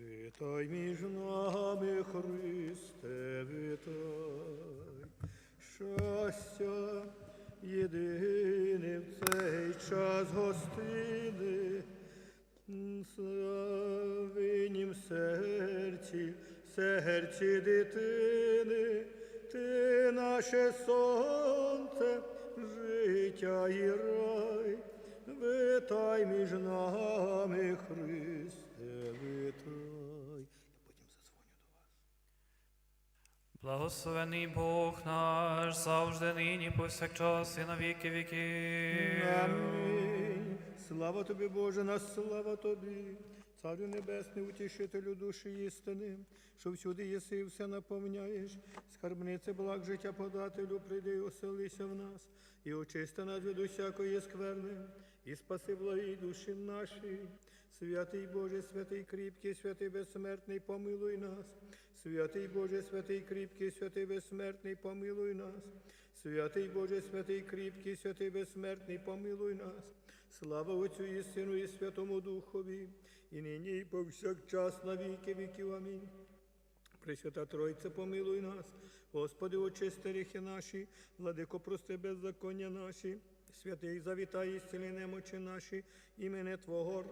Витай між нами, Христе, витай, щастя єдине в цей час гостини, Славинім серці, серці дитини, ти наше сонце, життя і рай, витай між нами, Христе, витай. Я потім зазвоню до вас. Благословений Бог наш, завжди нині, повсякчас і на віки віки. Амінь. Слава тобі, Боже, наш слава тобі, Царю Небесний, утішителю душі істини, що всюди єси і все наповняєш. Скарбнице благ життя подателю, прийди і оселися в нас, і очисти нас від усякої скверни, і спаси благі душі наші. Святий Боже, святий кріпкий, святий безсмертний, помилуй нас. Святий Боже, святий кріпкий, святий безсмертний, помилуй нас. Святий Боже, святий кріпкий, святий безсмертний, помилуй нас. Слава Отцю і Сину, і Святому Духові, і нині, і повсякчас на віки віків. Амінь. Пресвята Тройце, помилуй нас, Господи, очисти гріхи наші, владико, прости беззаконня наші, святий завітай, і зціли немочі наші, імене Твого.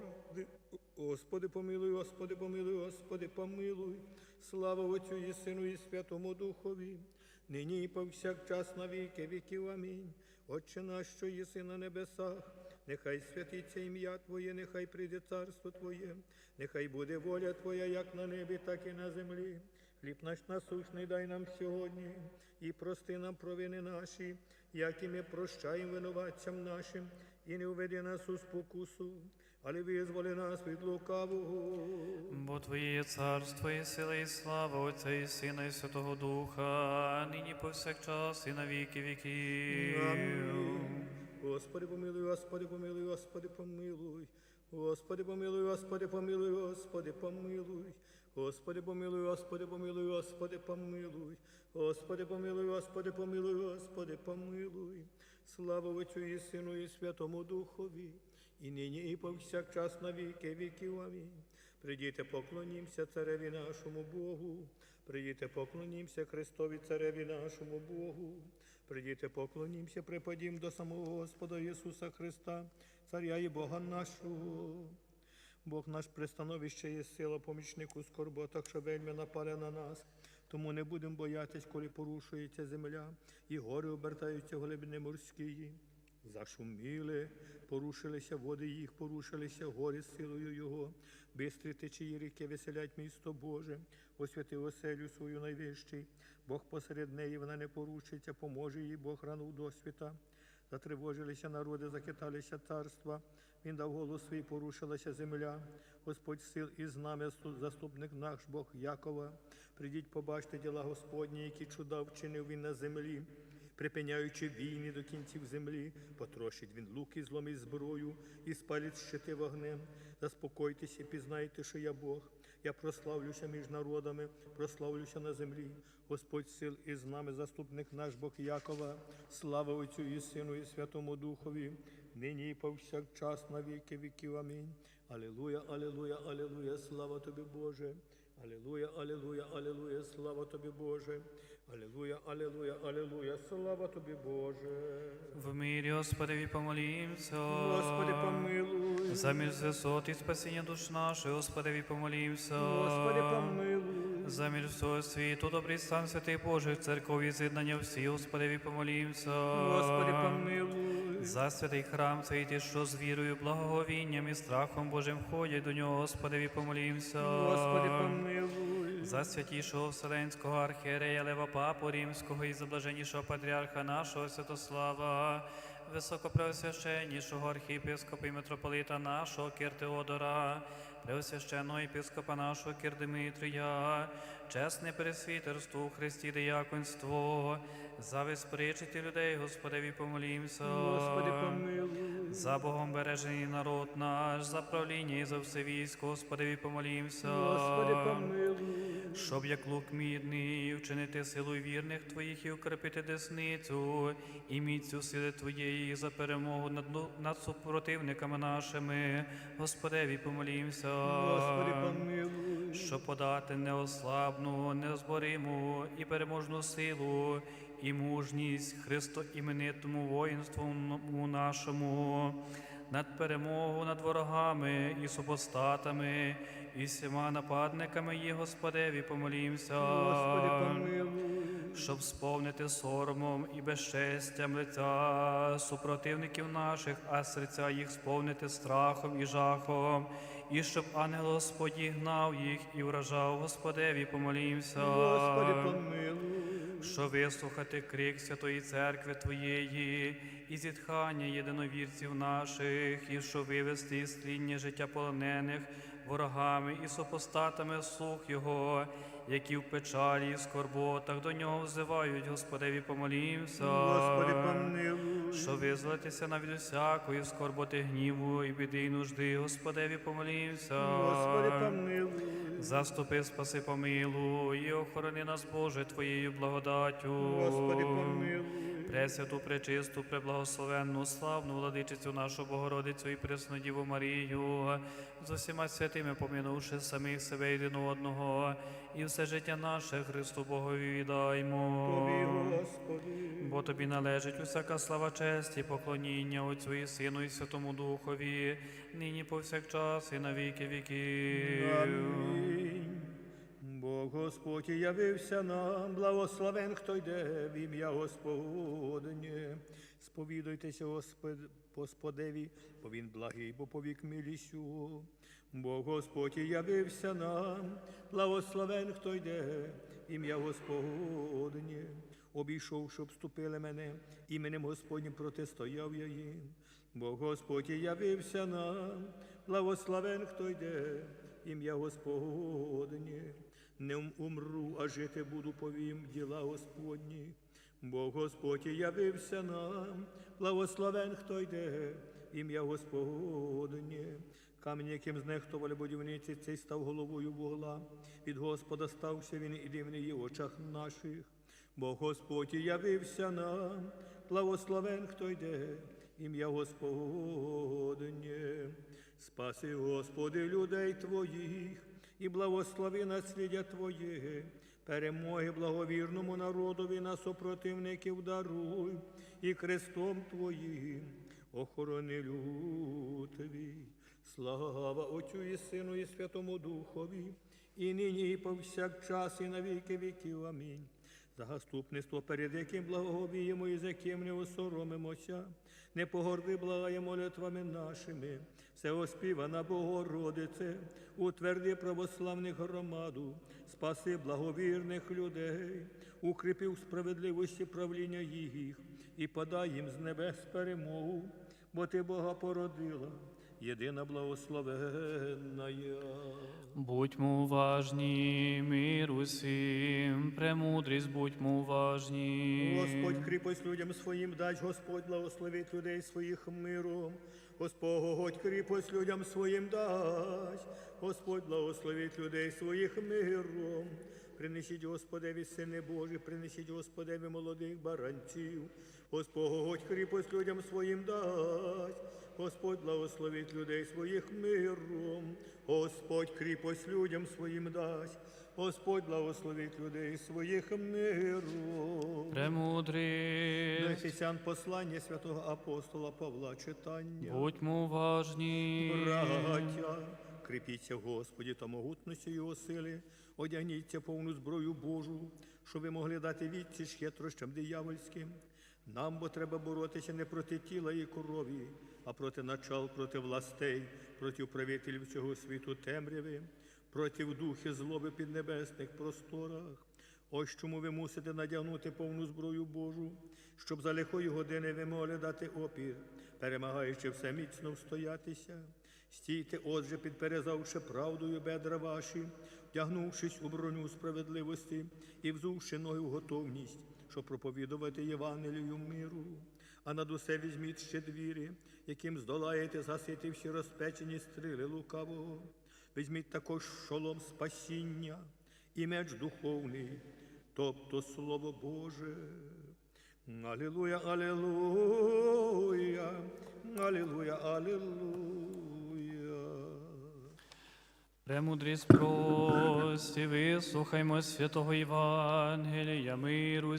Господи, помилуй, Господи, помилуй, Господи, помилуй. Слава Отцю і Сину, і Святому Духові, нині і повсякчас на віки віків. Амінь. Отче наш, що єси на небесах, нехай святиться ім'я Твоє, нехай прийде царство Твоє, нехай буде воля Твоя, як на небі, так і на землі. Хліб наш насущний дай нам сьогодні, і прости нам провини наші, як і ми прощаємо винуватцям нашим, і не уведи нас у спокусу, але визволи нас від лукавого. Бо Твоє є царство і сила, і слава Отця і Сина, і Святого Духа, нині повсякчас і на віки віків. Амінь. Господи, помилуй, Господи, помилуй, Господи, помилуй. Господи, помилуй, Господи, помилуй, Господи, помилуй. Господи, помилуй, Господи, помилуй, Господи, помилуй. Господи, помилуй, Господи, помилуй, Господи, помилуй. Слава Отцю і Сину, і Святому Духові, і нині, і повсякчас на віки віків. Амінь. Прийдіте, поклонімся цареві нашому Богу. Прийдіте, поклонімся Христові цареві нашому Богу. Прийдіте, поклонімся, припадім до самого Господа Ісуса Христа, Царя і Бога нашого. Бог наш пристановище є сила, помічник у скорботах, що вельми нападе на нас. Тому не будемо боятись, коли порушується земля, і гори обертаються в глибини морські. Зашуміли, порушилися води їх, порушилися гори силою Його. Бистрі течії ріки веселять місто Боже, освятив оселю свою найвищий. Бог посеред неї вона не порушиться, поможе їй Бог рану досвіта. Затривожилися народи, захиталися царства. Він дав голос свій, порушилася земля. Господь сил із нами, заступник наш Бог Якова. Придіть, побачте діла Господні, які чуда вчинив він на землі. Припиняючи війни до кінців землі, потрощить він лук і зломить зброю, і спалить щити вогнем. Заспокойтесь і пізнайте, що я Бог. Я прославлюся між народами, прославлюся на землі. Господь сил із нами, заступник наш Бог Якова. Слава Отцю і Сину, і Святому Духові, нині і повсякчас на віки віків. Амінь. Алілуя, алілуя, алілуя, слава тобі, Боже. Алілуя, алілуя, алілуя, слава тобі, Боже. Алілуя, алілуя, алілуя, слава тобі, Боже. В мирі, Господи, помолімся. Господи, помилуй. За мир висот і спасіння душ наших, Господи, помолімся. Господи, помилуй. За мир всього світу, добрий стан святий Божий, церков і з'єднання всі, Господи, помолімся. Господи, помилуй. За святий храм цей ті, що з вірою, благоговінням і страхом Божим ходять до нього, Господи, помолімся. Господи, помилуй. За святішого Вселенського архієрея Лева Папу Римського і заблаженнішого патріарха нашого Святослава, високопреосвященнішого архієпископа і митрополита нашого Кир Теодора, преосвященного єпископа нашого Кир Димитрія, чесне пересвітерство у Христі дияконство, за виспричити людей, Господеві помолімся. Господи, помилуй. За Богом бережений народ наш, за правління і за все військо, Господеві помолімся. Господи, помилуй. Щоб як лук мідний, вчинити силу вірних Твоїх і укрепити десницю, і міцю сили Твоєї за перемогу над, над супротивниками нашими. Господеві помолімся. Господи, помилуй. щоб подати неослабну, неозбориму і переможну силу і мужність Христо іменитому воїнству нашому, над перемогу над ворогами і супостатами, і всіма нападниками є, Господеві, помолімся. Господи, помилуй. щоб сповнити соромом і безчестям лиця супротивників наших, а серця їх сповнити страхом і жахом, і щоб ангел Господній гнав їх і вражав Господеві, помолімся. Господи, помилуй. Що вислухати крик Святої Церкви Твоєї і зітхання єдиновірців наших, і що вивести із тління життя полонених ворогами і супостатами слух Його, які в печалі і скорботах до нього взивають, Господеві, помолімся. Господи, помилуй. Що визволитися навіть усякої скорботи, гніву і біди і нужди, Господеві, помолімся. Господи, помилуй. Заступи, спаси, помилуй, і охорони нас, Боже, Твоєю благодаттю. Господи, помилуй. Пресвяту, пречисту, преблагословенну, славну владичицю нашу Богородицю і пресну Діву Марію, з усіма святими помінувши самих себе єдин одного, і все життя наше Христу Богові віддаймо. Тобі, Господи. Бо тобі належить усяка слава, честь і поклоніння Отцю і Сину і Святому Духові, нині повсякчас і на віки віків. Амінь. Господь явився нам, благословен, хто йде в ім'я Господнє. Сповідуйтеся Господ, Господеві, бо він благий, бо повік милістю. Бог Господь явився нам, благословен, хто йде ім'я Господнє. Обійшов, щоб вступили мене, іменем Господнім протистояв я їм. Бо Господь явився нам, благословен, хто йде, ім'я Господнє. Не умру, а жити буду повім діла Господні. Бо Господь явився нам, благословен, хто йде, ім'я Господнє. Камінь, яким знехтували будівниці, цей став головою вугла. Від Господа стався він і дивний в очах наших. Бо Господь явився нам, благословен, хто йде, ім'я Господнє. Спаси, Господи, людей Твоїх, і благослови наслідя Твоє, перемоги благовірному народові на супротивників даруй, і крестом Твоїм охорони люд Твій. Слава Отцю і Сину, і Святому Духові, і нині, і повсякчас, і на віки віків. Амінь. За заступництво, перед яким благоговіємо і з яким не осоромимося, не погорди благає молитвами нашими, все оспівана Богородице, утверди православних громаду, спаси благовірних людей, укріпи справедливості правління їх і подай їм з небес перемогу, бо ти Бога породила, єдина благословенна. Будьмо уважні, мир усім, премудрість будьмо уважні. Господь кріпость людям своїм дасть, Господь благословить людей своїх миром. Господь кріпость людям своїм дасть, Господь благословить людей своїх миром. Принесіть Господеві, сини Божі, принесіть Господеві молодих баранців. Господь кріпость людям своїм дасть, Господь благословить людей своїх миром. Господь кріпость людям своїм дасть, Господь благословить людей своїх миром. Премудрість, Ефесян послання святого апостола Павла читання. будьмо уважні. Браття, кріпіться Господі та могутності Його сили, одягніться повну зброю Божу, щоб ви могли дати відсіч хитрощам диявольським. Нам бо треба боротися не проти тіла і крові, а проти начал, проти властей, проти правителів цього світу темряви, проти духи злоби під небесних просторах. Ось чому ви мусите надягнути повну зброю Божу, щоб за лихої години ви могли дати опір, перемагаючи все міцно встоятися. Стійте, отже, підперезавши правдою бедра ваші, вдягнувшись у броню справедливості і взувши ноги в готовність, щоб проповідувати Євангелію миру. А над усе візьміть ще двірі, яким здолаєте засити всі розпечені стріли лукавого. Візьміть також шолом спасіння і меч духовний, тобто Слово Боже. Алілуя, алілуя, алілуя, алілуя. Премудрість прості, вислухаймо святого Євангелія миру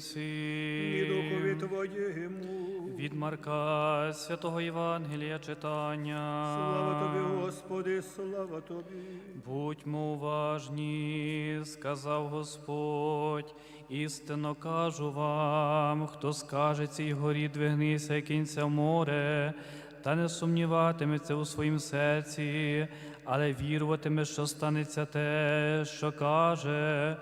духові Твоєму. Від Марка святого Євангелія читання. Слава Тобі, Господи, слава Тобі. Будьмо уважні, сказав Господь, істинно кажу вам, хто скаже цій горі двигнися кінця в море, та не сумніватиметься у своїм серці, але віруватиме, що станеться те, що каже,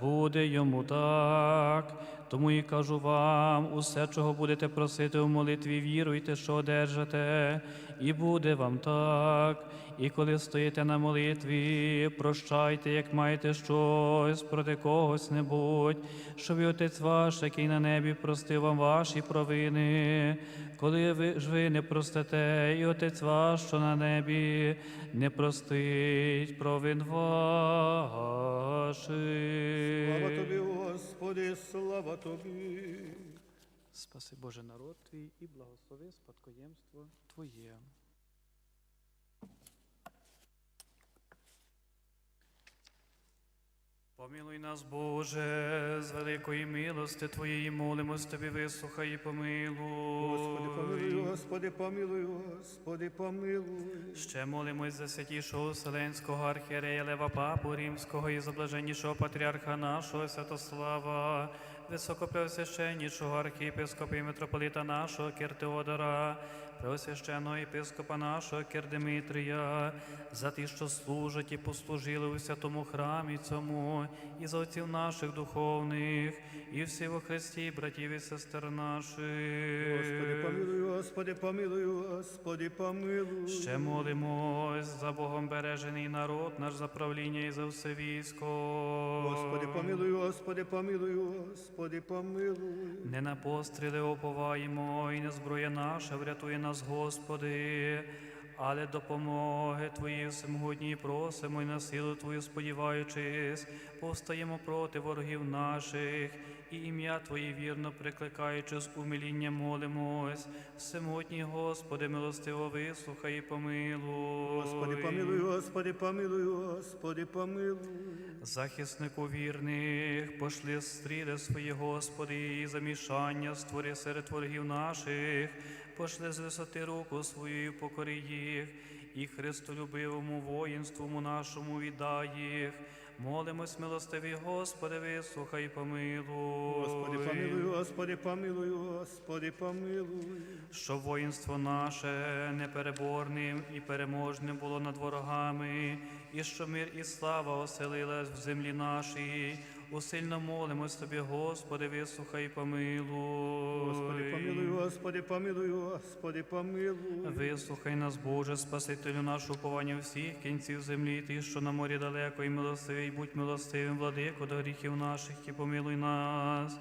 буде йому так. Тому і кажу вам, усе, чого будете просити у молитві, віруйте, що одержите, і буде вам так. І коли стоїте на молитві, прощайте, як маєте щось проти когось небудь, щоб і Отець ваш, який на небі, простив вам ваші провини. Коли ви ж ви не простите, і Отець ваш, що на небі, не простить провин ваших. Слава Тобі, Господи, слава Тобі. Спаси Боже народ твій і благослови спадкоємство Твоє. Помилуй нас, Боже, з великої милости Твоєї молимось Тобі, вислухай і помилуй. Господи, помилуй, Господи, помилуй, Господи, помилуй. Ще молимось за святішого Вселенського архієрея Лева Папу Римського і за блаженнішого патріарха нашого Святослава, високопреосвященнішого архієпископа і митрополита нашого Кир Теодора, преосвященного єпископа нашого Кир Димитрія, за ті, що служать і послужили у святому храмі цьому, і за отців наших духовних, і всі во Христі, братів і сестер наших. Господи, помилуй, Господи, помилуй, Господи, помилуй. Ще молимось за Богом бережений народ, наш за правління і за все військо. Господи, помилуй, Господи, помилуй, Господи, помилуй. Не на постріли оповаємо, і не зброя наша врятує нас, Господи, але допомоги Твої всемогодні просимо і на силу Твою сподіваючись, повстаємо проти ворогів наших, і ім'я Твоє вірно прикликаючи з умилінням молимось. Всемогутній Господи, милостиво вислухай і помилуй. Господи, помилуй, Господи, помилуй, Господи, помилуй. Захиснику вірних, пошли стріли свої, Господи, і замішання створи серед ворогів наших, пошли з висоти руку свою, покори їх, і Христолюбивому воїнству нашому віддай їх. Молимось, милостиві, Господи, вислухай, і помилуй. Господи, помилуй, Господи, помилуй, Господи, помилуй. Щоб воїнство наше непереборним і переможним було над ворогами, і що мир і слава оселилась в землі нашій. Усильно молимось Тобі, Господи, вислухай, і помилуй. Господи, помилуй, Господи, помилуй, Господи, помилуй. Вислухай нас, Боже, Спасителю наш уповання всіх кінців землі, ти, що на морі далеко, і милостивий, будь милостивим, владико, до гріхів наших, і помилуй нас.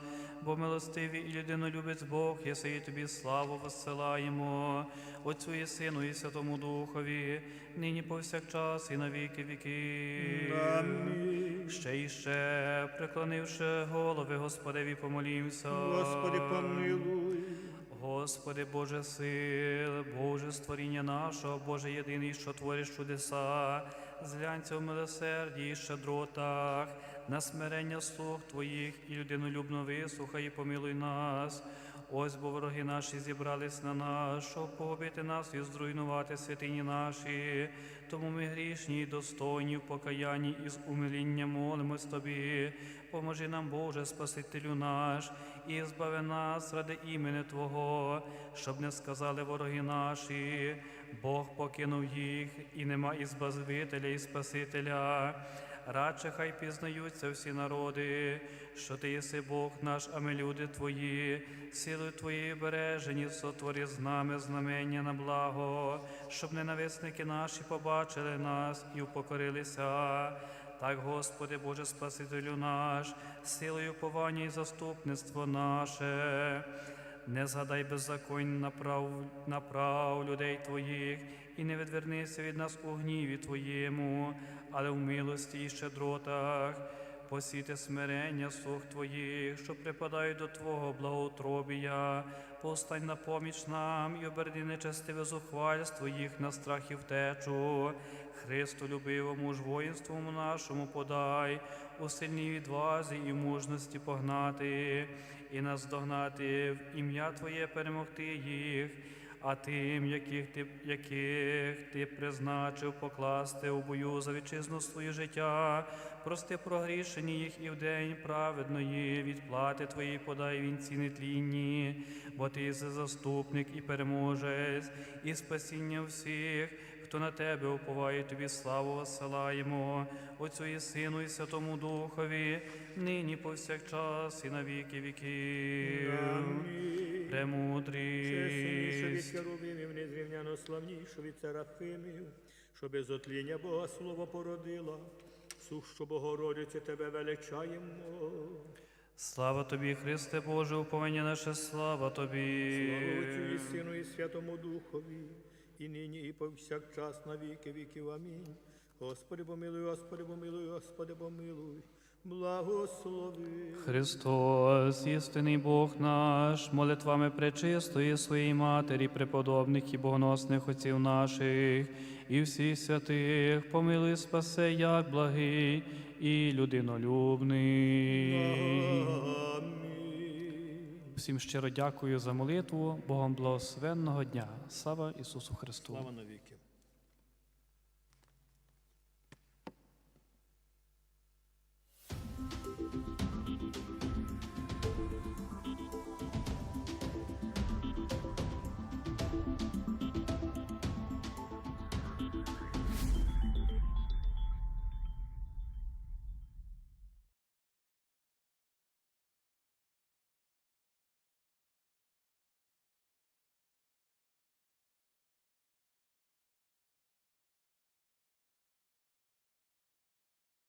Бо милостивий і людинолюбець Бог, єси і тобі славу воссилаємо, Отцю і Сину, і Святому Духові, нині повсякчас, і на віки віки. Амінь. Ще і ще, преклонивши голови, Господеві, помолімся. Господи, помилуй. Господи, Боже сил, Боже створіння нашого, Боже єдиний, що твориш чудеса, зглянься в милосерді і щедротах, на смирення слуг Твоїх і людинолюбно вислухай і помилуй нас. Ось бо вороги наші зібрались на нас, щоб погубити нас і зруйнувати святині наші. Тому ми грішні і достойні в покаянні і з умилінням молимось Тобі. Поможи нам, Боже, Спасителю наш, і збави нас ради імені Твого, щоб не сказали вороги наші, Бог покинув їх, і нема і Збавителя, і Спасителя. Радше хай пізнаються всі народи, що ти єси Бог наш, а ми люди Твої, силою Твоєї бережені, сотвори з нами знамення на благо, щоб ненависники наші побачили нас і упокорилися. Так, Господи, Боже Спасителю наш, силою повання і заступництво наше. Не згадай беззаконь направ, направ людей Твоїх, і не відвернися від нас у гніві Твоєму, але в милості і щедротах. посіти смирення слух Твоїх, що припадають до Твого благоутробія. Постань на поміч нам і оберни нечестиве зухвальство їх на страх і втечу. Христу любивому ж воїнству нашому подай, у сильній відвазі і мужності погнати, і наздогнати в ім'я Твоє перемогти їх а тим, яких ти, яких ти призначив покласти у бою за вітчизну своє життя, прости прогрішені їх і в день праведної відплати твої подай вінці нетлінні, бо ти заступник і переможець, і спасіння всіх. Хто на тебе уповає, тобі славу осилаємо, Отцю і Сину, і Святому Духові, нині повсякчас і на віки. Амінь. Чесніше від Премудрість. незрівняно славніше від серафимів, що без отління Бога слово породила, сущу Богородице тебе величаємо. Слава тобі, Христе Боже, уповання наше, слава тобі. Слава Отцю і Сину і Святому Духові, і нині, і повсякчас на віки віків. Амінь. Господи, помилуй, Господи, помилуй, Господи, помилуй, благослови. Христос, істинний Бог наш, молитвами пречистої своєї Матері, преподобних і богоносних отців наших, і всіх святих, помилуй спасе, як благий і людинолюбний. Амінь. Всім щиро дякую за молитву, Богом благословенного дня. Слава Ісусу Христу! Слава навіки.